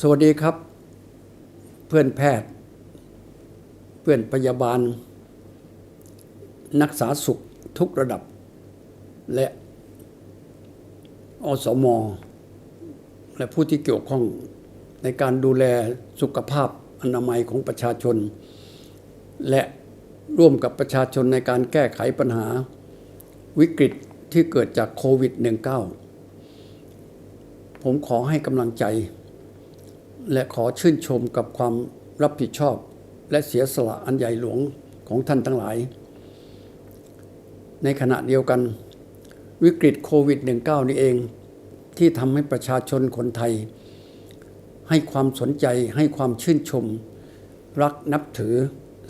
สวัสดีครับ เพื่อนแพทย์ เพื่อนพยาบาล นักษาสุขทุกระดับ และอสมและผู้ที่เกี่ยวข้องในการดูแลสุขภาพอนามัยของประชาชน และร่วมกับประชาชนในการแก้ไขปัญหาวิกฤตที่เกิดจากโควิด -19 ผมขอให้กำลังใจ และขอชื่นชมกับความรับผิดชอบ และเสียสละอันใหญ่หลวงของท่านทั้งหลาย ในขณะเดียวกัน วิกฤตโควิด -19 นี่เอง ที่ทำให้ประชาชนคนไทย ให้ความสนใจให้ความชื่นชม รักนับถือ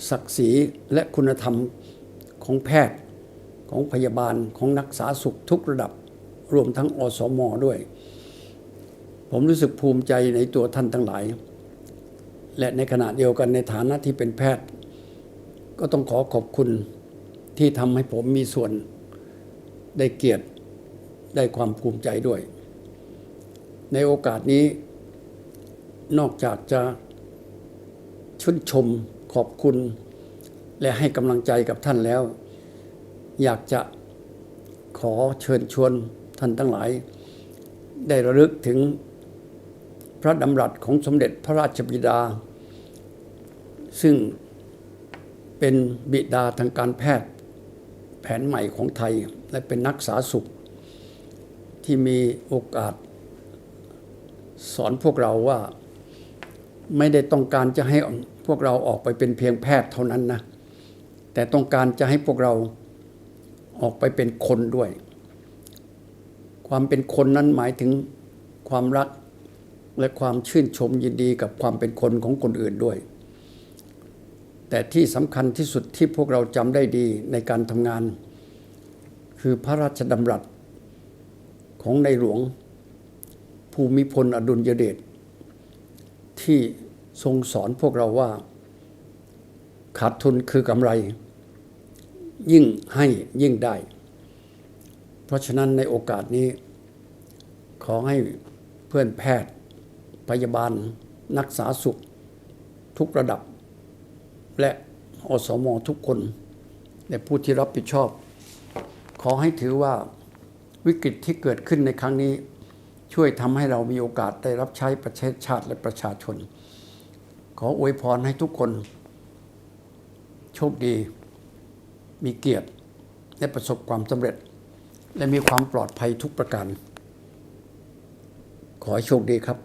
ศักดิ์ศรีและคุณธรรมของแพทย์ของพยาบาลของนักษาสุขทุกระดับ รวมทั้งอสมอด้วย ผมรู้สึกภูมิใจในตัวท่านทั้งหลาย และในขณะเดียวกันในฐานะที่เป็นแพทย์ ก็ต้องขอขอบคุณที่ทำให้ผมมีส่วนได้เกียรติได้ความภูมิใจด้วย ในโอกาสนี้นอกจากจะชื่นชมขอบคุณ และให้กำลังใจกับท่านแล้ว อยากจะขอเชิญชวนท่านทั้งหลาย ได้ระลึกถึง พระดำรัสของสมเด็จพระราชบิดา ซึ่งเป็นบิดาทางการแพทย์แผนใหม่ของไทย และเป็นนักสาสุข ที่มีโอกาส สอนพวกเราว่าไม่ได้ต้องการจะให้พวกเราออกไปเป็นเพียงแพทย์เท่านั้นนะ แต่ต้องการจะให้พวกเราออกไปเป็นคนด้วย ความเป็นคนนั้นหมายถึงความรัก และความชื่นชมยินดีกับความเป็นคนของคนอื่นด้วย แต่ที่สำคัญที่สุดที่พวกเราจำได้ดีในการทำงาน คือพระราชดำรัสของในหลวงภูมิพลอดุลยเดชที่ทรงสอนพวกเราว่า ขาดทุนคือกำไร ยิ่งให้ยิ่งได้ เพราะฉะนั้นในโอกาสนี้ ขอให้เพื่อนแพทย์ พยาบาล นักษาสุข ทุกระดับ และอสมทุกคน และผู้ที่รับผิดชอบ ขอให้ถือว่าวิกฤตที่เกิดขึ้นในครั้งนี้ ช่วยทำให้เรามีโอกาสได้รับใช้ประเทศชาติและประชาชน ขออวยพรให้ทุกคน โชคดี มีเกียรติและประสบความสำเร็จ และมีความปลอดภัยทุกประการขอให้โชคดีครับ